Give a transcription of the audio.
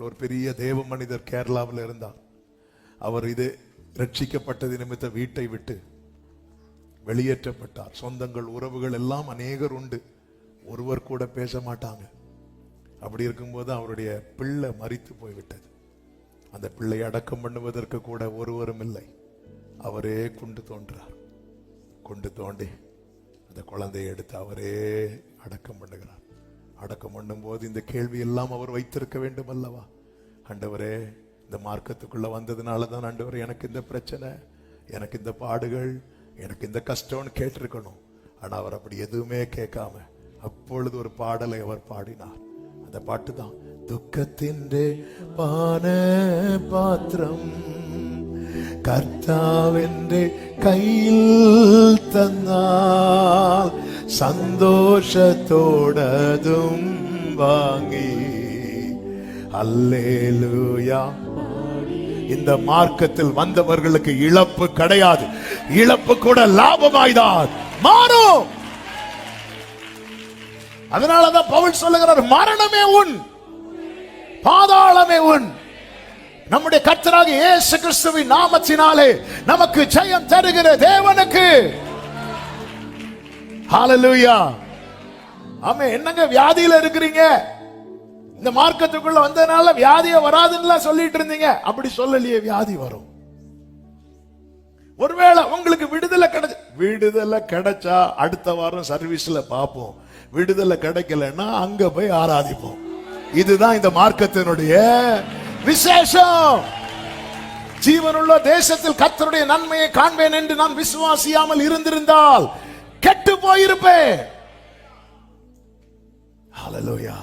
ஒரு பெரிய தேவ மனிதர் கேரளாவில் இருந்தார். அவர் இது ரட்சிக்கப்பட்டது நிமித்த வீட்டை விட்டு வெளியேற்றப்பட்டார். சொந்தங்கள் உறவுகள் எல்லாம் அநேகர் உண்டு. ஒருவர் கூட பேச மாட்டாங்க. அப்படி இருக்கும்போது அவருடைய பிள்ளை மறித்து போய்விட்டது. அந்த பிள்ளை அடக்கம் பண்ணுவதற்கு கூட ஒருவரும் இல்லை. அவரே கொண்டு தோன்றார். கொண்டு தோண்டி அந்த குழந்தையை எடுத்து அவரே அடக்கம் பண்ணுகிறார். அடக்கம் பண்ணும்போது இந்த கேள்வி எல்லாம் அவர் வைத்திருக்க வேண்டும் அல்லவா ஆண்டவரே இந்த மார்க்கத்துக்குள்ள வந்ததுனால தான் ஆண்டவரே எனக்கு இந்த பிரச்சனை எனக்கு இந்த பாடுகள் எனக்கு இந்த கஷ்டம்னு கேட்டிருக்கணும். ஆனால் அவர் அப்படி எதுவுமே கேட்காம அப்பொழுது ஒரு பாடலை அவர் பாடினார். அந்த பாட்டு தான் துக்கத்தின் பான பாத்திரம் கர்த்தாவென்றே கையில் சந்தோஷத்தோடதும் வாங்கி. அல்லேலூயா. இந்த மார்க்கத்தில் வந்தவர்களுக்கு இழப்பு கிடையாது. இழப்பு கூட லாபமாய்தான். மாறும். அதனாலதான் பவுல் சொல்லுகிறார் மரணமே உன் பாதாளமே உன். நம்முடைய கர்த்தராக இயேசு கிறிஸ்துவின் நாமத்தினாலே நமக்கு ஜெயம் தருகிற தேவனுக்கு. ஹalleluya ஆமே என்னங்க வியாதியில இருக்கிறீங்க? இந்த மார்க்கத்துக்குள்ள வந்ததுனால வியாதிய வராதுன்னு சொல்லிட்டு இருந்தீங்க. அப்படி சொல்லலையே வியாதி வரும். ஒருவேளை உங்களுக்கு விடுதலை கிடைச்ச விடுதலை கிடைச்சா அடுத்த வாரம் சர்வீஸ்ல பார்ப்போம். விடுதலை கிடைக்கலன்னா அங்க போய் ஆராதிப்போம். இதுதான் இந்த மார்க்கத்தினுடைய விசேஷம். ஜீவனுள்ள தேசத்தில் கத்தருடைய நன்மையை காண்பேன் என்று நான் விசுவாசியாமல் இருந்திருந்தால் கெட்டு போயிருப்பேன். ஹalleluya